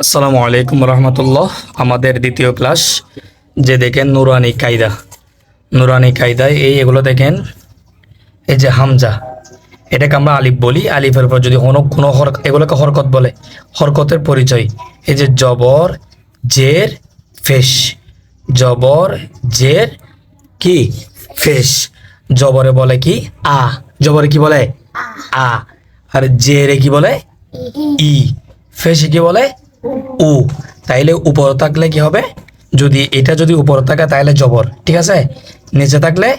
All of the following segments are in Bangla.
আসসালামু আলাইকুম রহমতুল্লাহ। আমাদের দ্বিতীয় ক্লাস, যে দেখেন নুরানি কায়দা। নুরানি কায়দায় এই এগুলো দেখেন, এই যে হামজা। এটাকে আমরা আলিফ বলি। আলিফের পর যদি কোনো কোনো এগুলোকে হরকত বলে। হরকতের পরিচয়, এই যে জবর, জের, ফেস। জবর, জের, কি? ফেস। জবরে বলে কি? আ। জবরে কি বলে? আ। আর জেরে কি বলে? ই। ফেসে কি বলে? উ। তাইলে উপর থাকলে কি হবে? যদি এটা যদি উপর থাকে তাহলে জবর ঠিক আছে? নিচে থাকলে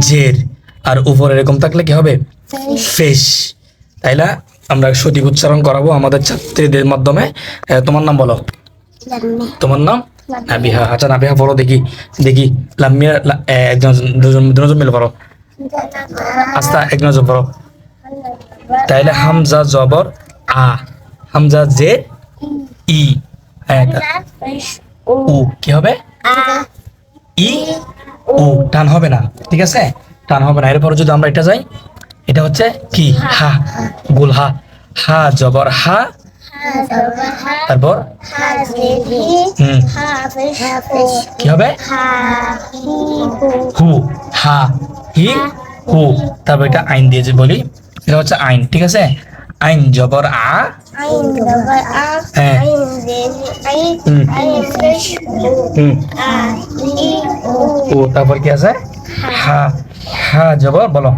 জের। আর উপরে এরকম থাকলে কি হবে? ফেস। তাইলে আমরা সঠিক উচ্চারণ করাবো আমাদের ছাত্রীদের মাধ্যমে। তোমার নাম বলো। তোমার নাম? নাবিহা। আচ্ছা নাবিহা পড়ো দেখি। দেখি। লামিয়া লা- এ, একজন দুজন দুজন মিলে পড়ো। আস্তা একজন পড়ো। তাইলে হামজা জবর আ। হামজা জে ই উ কি হবে? ই উ টান হবে না ঠিক আছে? টান হবে না এরপর যদি আমরা এটা যাই এটা হচ্ছে কি? হা গুল হা হা জবর হা তারপর কি হবে? হু হা হি হু তারপর এটা আইন দিয়ে যে বলি এটা হচ্ছে আইন ঠিক আছে? আইন জবর আ হ্যাঁ ও, তারপর কি আছে? হা। হা জবর বলো।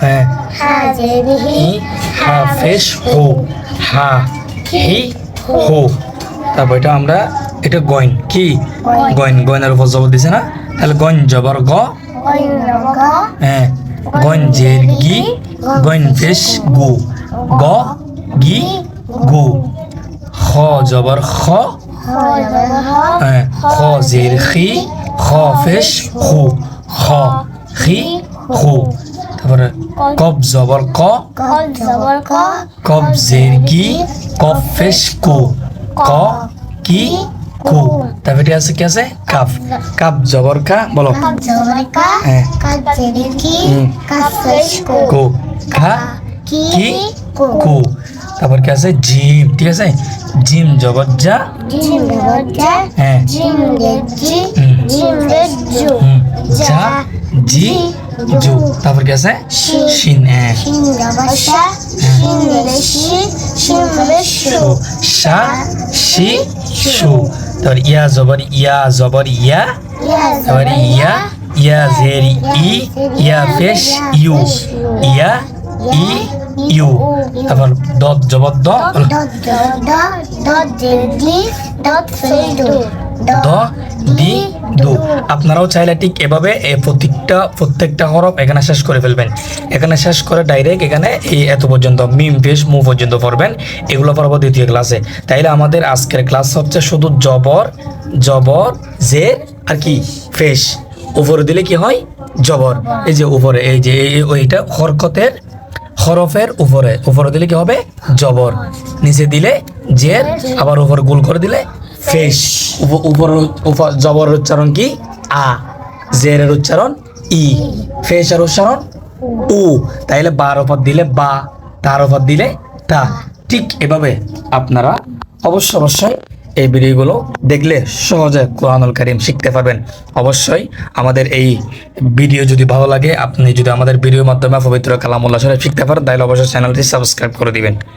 হ্যাঁ। হি ফেস, হু। হা, হি, হু। তারপর এটা আমরা, এটা গইন। কি? গইন। গইনের উপর জবর দিছে না? তাহলে গইন জবর গ। হ্যাঁ। গইন জের গি। গইন ফেস গু। গ, গি, গু। খ জবর খ হ্যাঁ খ জের খি খ ফেস খু খ খি খু তারপরে কব জবর ক কব জের গি কব ফেস কু ক কি কু তারপরে আছে কি আছে কাফ কাপ জবর কা বলো হ্যাঁ। কু খা কি কু তারপর কি আছে জিম ঠিক আছে জিম জবর যা। হ্যাঁ। হুম। যা জি জু তারপর কি আছে? শিন হ্যাঁ। সু সা শি সু তারপর ইয়া জবর ইয়া জবর ইয়া। তারপর ইয়া ইয়া জের ই ইয়া ফেস ইউ। ইয়া ই ইউ তারপর দত জবর দ দ দি দু আপনারাও চাইলে ঠিক এভাবে এই প্রত্যেকটা প্রত্যেকটা হরফ এখানে শেষ করে ফেলবেন। এখানে শেষ করে ডাইরেক্ট এখানে এই এত পর্যন্ত মিম ফেস মু পর্যন্ত পড়বেন। এগুলো পড়ব দ্বিতীয় ক্লাসে তাইলে আমাদের আজকের ক্লাস হচ্ছে শুধু জবর জবর জে আর কি ফেস। উপরে দিলে কি হয়? জবর। এই যে উপরে এই যে এই- ওইটা হরকতের হরফের উপরে উপরে দিলে কি হবে? জবর। নিচে দিলে জের আবার উপরে গোল করে দিলে ফেস। উপর উপর জবরের উচ্চারণ কি? আ। জেরের উচ্চারণ ই। ফেসের উচ্চারণ উ। তাইলে বার উপর দিলে বা, তার উপর দিলে তা ঠিক এভাবে আপনারা অবশ্য অবশ্যই এই ভিডিওগুলো দেখলে সহজে কোরআনুল করিম শিখতে পারবেন। অবশ্যই আমাদের এই ভিডিও যদি ভালো লাগে, আপনি যদি আমাদের ভিডিওর মাধ্যমে পবিত্র কালামুল্লাহ শরীফ শিখতে পারেন, তাহলে অবশ্যই চ্যানেলটি সাবস্ক্রাইব করে দিবেন।